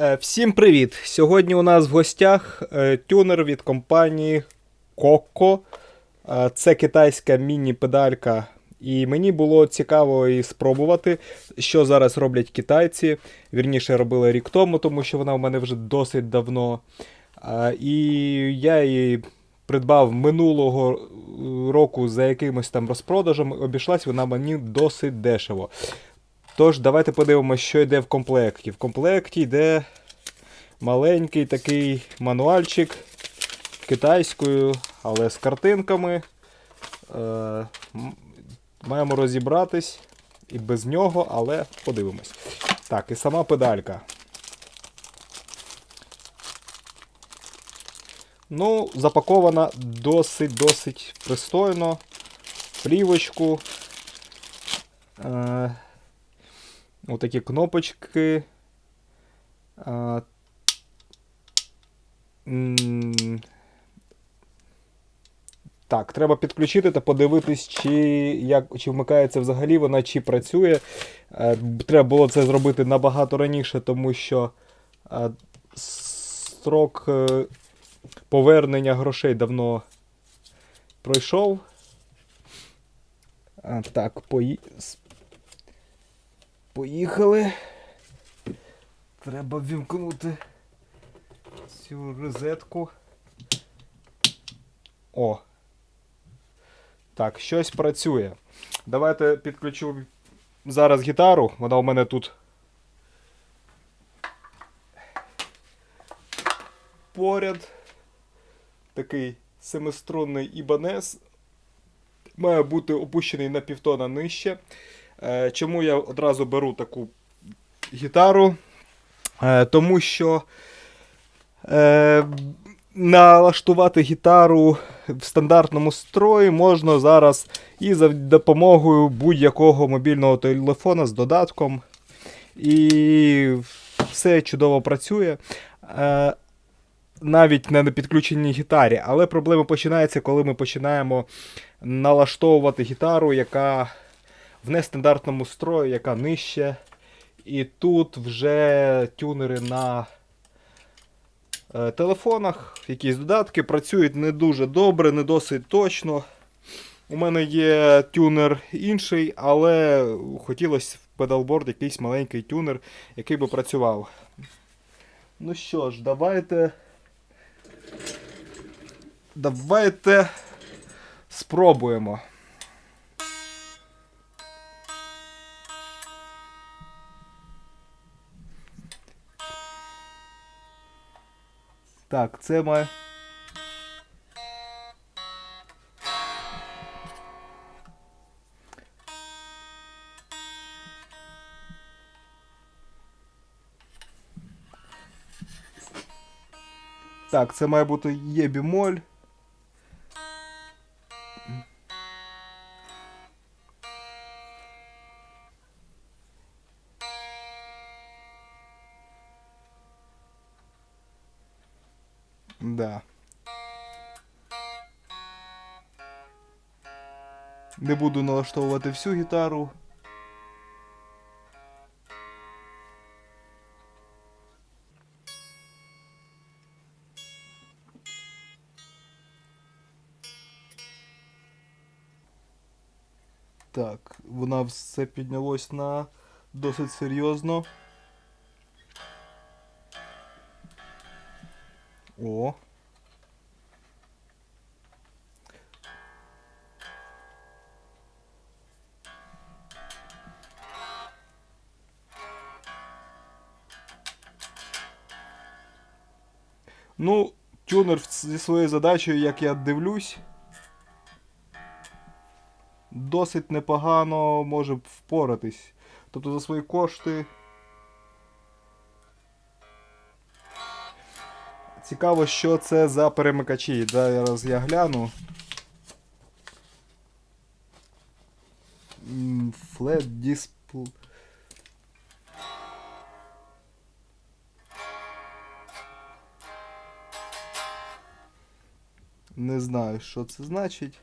Е, Всім привіт! Сьогодні у нас в гостях е, тюнер від компанії Coco. Е, Це китайська міні-педалька. І мені було цікаво її спробувати, що зараз роблять китайці. Вірніше робили рік тому, тому що вона в мене вже досить давно. І я її придбав минулого року за якимось там розпродажем. Обійшлась вона мені досить дешево. Тож, давайте подивимося, що йде в комплекті. В комплекті йде маленький такий мануальчик китайською, але з картинками. Е, маємо розібратись і без нього, але подивимось. Так, і сама педалька. Ну, запакована досить-досить пристойно. Плівочку. Е, Отакі кнопочки. А, Так, треба підключити та подивитись, чи, як, чи вмикається взагалі вона, чи працює. Е, Треба було це зробити набагато раніше, тому що е, строк е, повернення грошей давно пройшов. Так, пої... Поїхали. Треба вімкнути цю розетку. О. Так, щось працює. Давайте підключу зараз гітару. Вона у мене тут. Поряд. Такий семиструнний ібанес. Має бути опущений на півтона нижче. Е, Чому я одразу беру таку гітару? Е, Тому що е, налаштувати гітару в стандартному строї можна зараз і за допомогою будь-якого мобільного телефона з додатком. І все чудово працює. Навіть не на підключеній гітарі. Але проблема починається, коли ми починаємо налаштовувати гітару, яка в нестандартному строї, яка нижче. І тут вже тюнери на е, телефонах, якісь додатки працюють не дуже добре, не досить точно. У мене є тюнер інший, але хотілося в педалборд якийсь маленький тюнер, який би працював. Ну що ж, давайте. Давайте спробуємо. Так, це має. Так, це має бути є бімоль. Не буду налаштовувати всю гітару. Так, вона все піднялось на досить серйозно. О. Ну, тюнер зі своєю задачею, як я дивлюсь, досить непогано може впоратись. Тобто за свої кошти. Цікаво, що це за перемикачі. Зараз я гляну. Flat display. Не знаю, що це значить.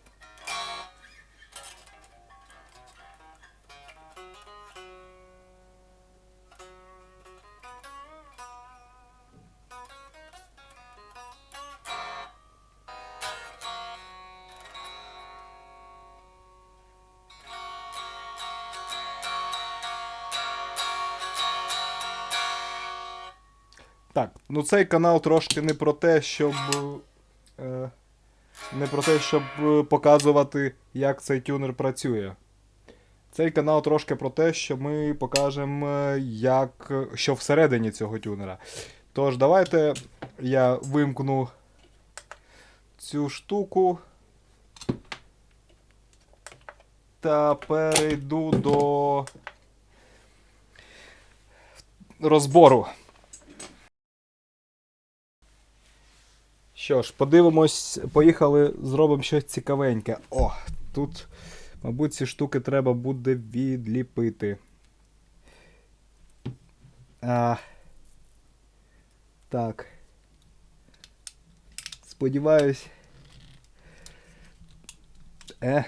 Так, ну цей канал трошки не про те, щоб. Е, не про те, щоб е, показувати, як цей тюнер працює. Цей канал трошки про те, що ми покажемо, е, як, що всередині цього тюнера. Тож, давайте я вимкну цю штуку та перейду до розбору. Що ж, подивимось, поїхали, зробимо щось цікавеньке. О, тут, мабуть, ці штуки треба буде відліпити. А, так. Сподіваюсь. Е.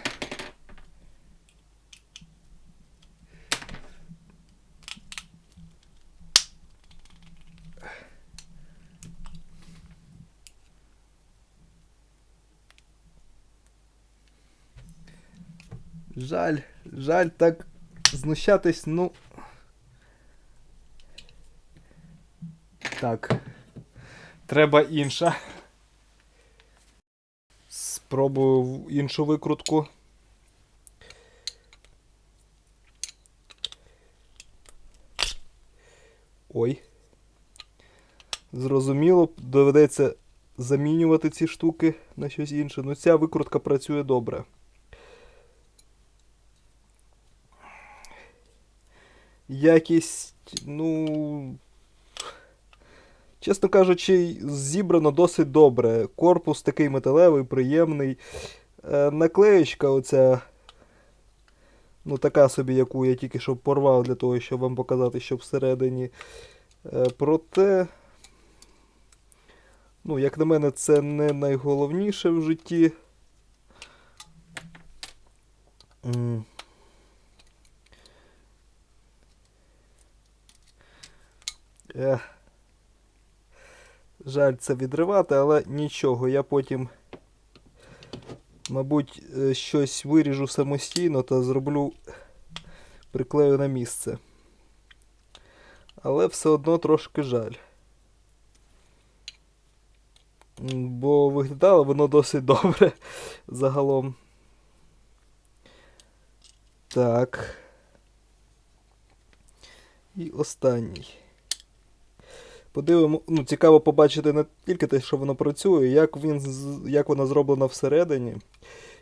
Жаль, жаль так знущатись, ну. Так. Треба інша. Спробую іншу викрутку. Ой. Зрозуміло, доведеться замінювати ці штуки на щось інше. Ну ця викрутка працює добре. Якість, ну. Чесно кажучи, зібрано досить добре. Корпус такий металевий, приємний. Е, наклеєчка оця. Ну, така собі, яку я тільки що порвав для того, щоб вам показати, що всередині. Е, проте, ну, як на мене, це не найголовніше в житті. Жаль це відривати, але нічого. Я потім, мабуть, е, щось виріжу самостійно та зроблю, приклею на місце. Але все одно трошки жаль. Бо виглядало воно досить добре загалом. Так. І останній. Подивимо, ну, цікаво побачити не тільки те, що воно працює, як, він, як вона зроблена всередині.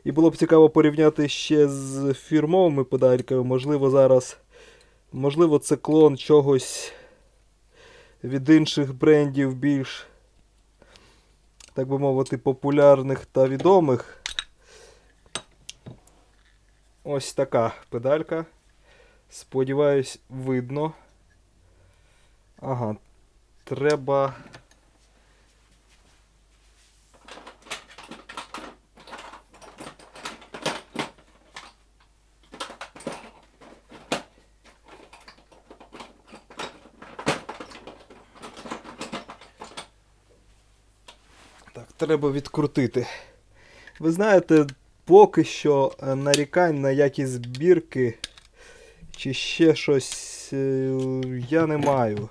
І було б цікаво порівняти ще з фірмовими педальками. Можливо, зараз. Можливо, це клон чогось від інших брендів більш, так би мовити, популярних та відомих. Ось така педалька. Сподіваюсь, видно. Ага, треба. Так, треба відкрутити. Ви знаєте, поки що е, нарікань на якість збірки чи ще щось е, я не маю.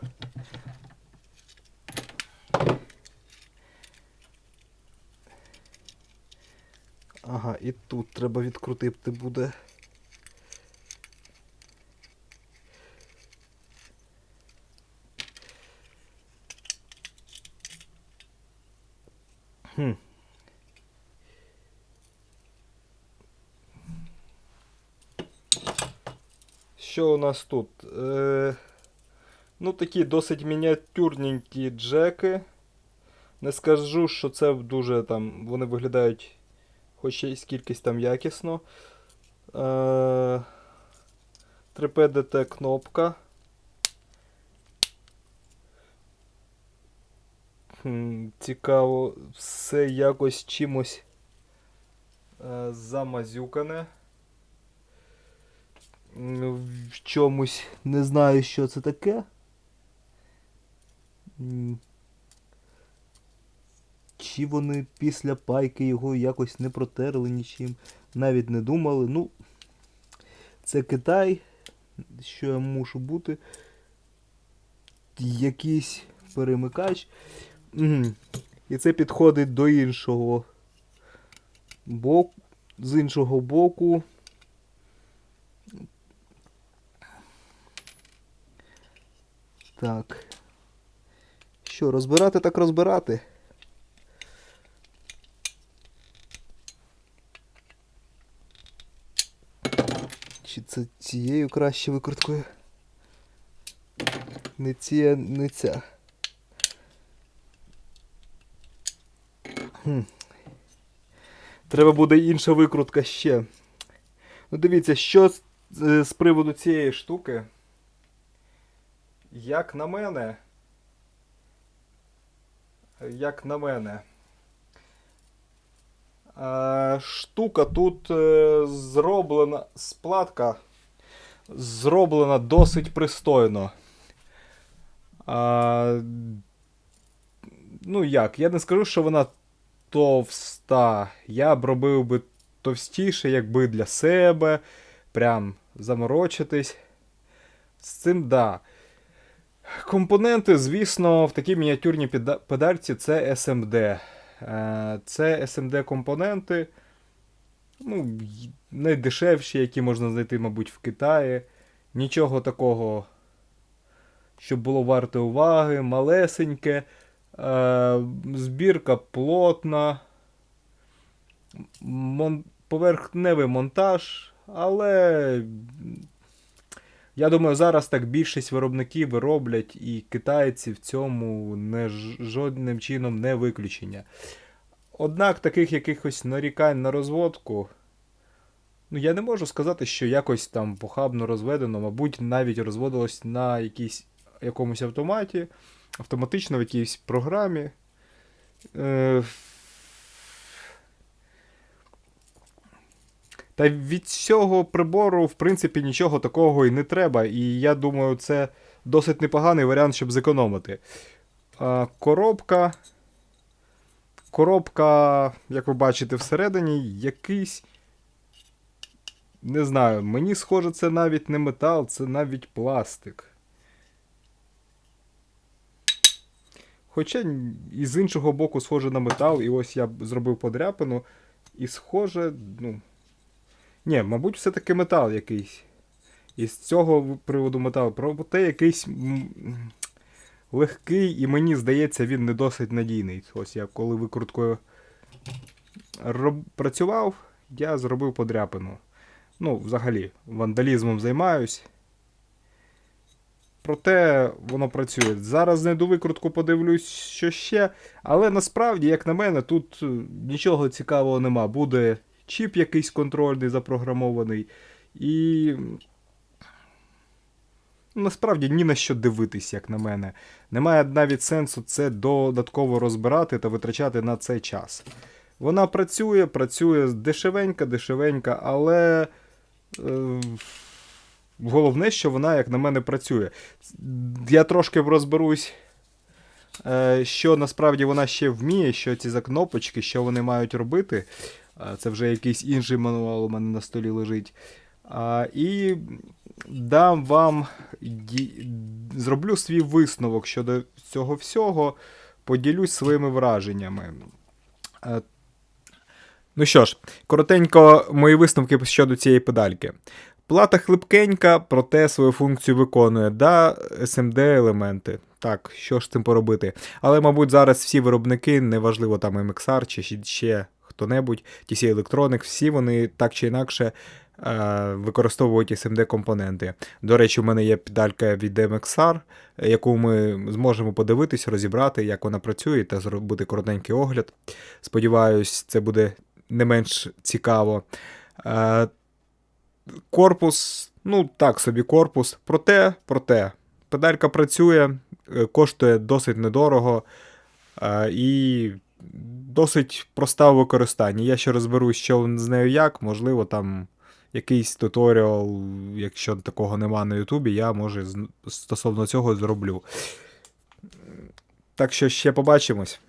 Ага, і тут треба відкрутити буде. Хм. Що у нас тут? Е, ну, такі досить мініатюрненькі джеки. Не скажу, що це дуже там. Вони виглядають хоч і скількись там якісно. Е, 3PDT кнопка. Цікаво, все якось чимось е, замазюкане. В чомусь не знаю, що це таке. Чи вони після пайки його якось не протерли нічим, навіть не думали. Ну, це Китай, що я мушу бути. Якісь перемикач. І це підходить до іншого боку. З іншого боку. Так. Що, розбирати так розбирати? Чи це цією краще викруткою? Не ця, не ця. Хм. Треба буде інша викрутка ще. Ну дивіться, що з, е, з приводу цієї штуки. Як на мене. Як на мене. Е, штука тут е, зроблена, сплатка зроблена досить пристойно. А, ну як, я не скажу, що вона товста. Я б робив би товстіше, якби для себе. Прям заморочитись. З цим да. Компоненти, звісно, в такій мініатюрній педальці це SMD. Е, Це SMD компоненти. Ну, найдешевші, які можна знайти, мабуть, в Китаї. Нічого такого, щоб було варте уваги, малесеньке. Е, збірка плотна. Мон... Поверхневий монтаж, але я думаю, зараз так більшість виробників роблять, і китайці в цьому не жодним чином не виключення. Однак таких якихось нарікань на розводку. Ну, я не можу сказати, що якось там похабно розведено, мабуть, навіть розводилось на якійсь, якомусь автоматі, автоматично в якійсь програмі. Е... Та від цього прибору, в принципі, нічого такого і не треба. І я думаю, це досить непоганий варіант, щоб зекономити. Коробка. Коробка, як ви бачите, всередині якийсь. Не знаю, мені схоже, це навіть не метал, це навіть пластик. Хоча і з іншого боку схоже на метал, і ось я зробив подряпину. І схоже, ну. Ні, мабуть, все-таки метал якийсь. І з цього приводу метал. Проте якийсь легкий, і мені здається, він не досить надійний. Ось я коли викруткою роб... працював, я зробив подряпину. Ну, взагалі, вандалізмом займаюсь. Проте воно працює. Зараз знайду викрутку, подивлюсь, що ще. Але насправді, як на мене, тут е, нічого цікавого нема. Буде чіп якийсь контрольний запрограмований. І. Насправді ні на що дивитись, як на мене. Немає навіть сенсу це додатково розбирати та витрачати на це час. Вона працює, працює дешевенька, дешевенька, але. Е, головне, що вона, як на мене, працює. Я трошки розберусь, е, що насправді вона ще вміє, що ці за кнопочки, що вони мають робити. Е, Це вже якийсь інший мануал у мене на столі лежить. І дам вам зроблю свій висновок щодо цього всього, поділюсь своїми враженнями. Е, Ну що ж, коротенько мої висновки щодо цієї педальки. Плата хлипкенька, проте свою функцію виконує. Да, SMD елементи. Так, що ж з цим поробити? Але, мабуть, зараз всі виробники, неважливо там MXR чи ще- хто-небудь, TC Electronics, всі вони так чи інакше використовують SMD компоненти. До речі, у мене є педалька від MXR, яку ми зможемо подивитись, розібрати, як вона працює, та зробити коротенький огляд. Сподіваюсь, це буде не менш цікаво. Е, Корпус, ну так собі корпус. Проте, проте, педалька працює, е, коштує досить недорого е, і досить проста в використанні. Я ще розберусь, що з нею як, можливо, там якийсь туторіал, якщо такого нема на Ютубі, я може стосовно цього зроблю. Так що ще побачимось.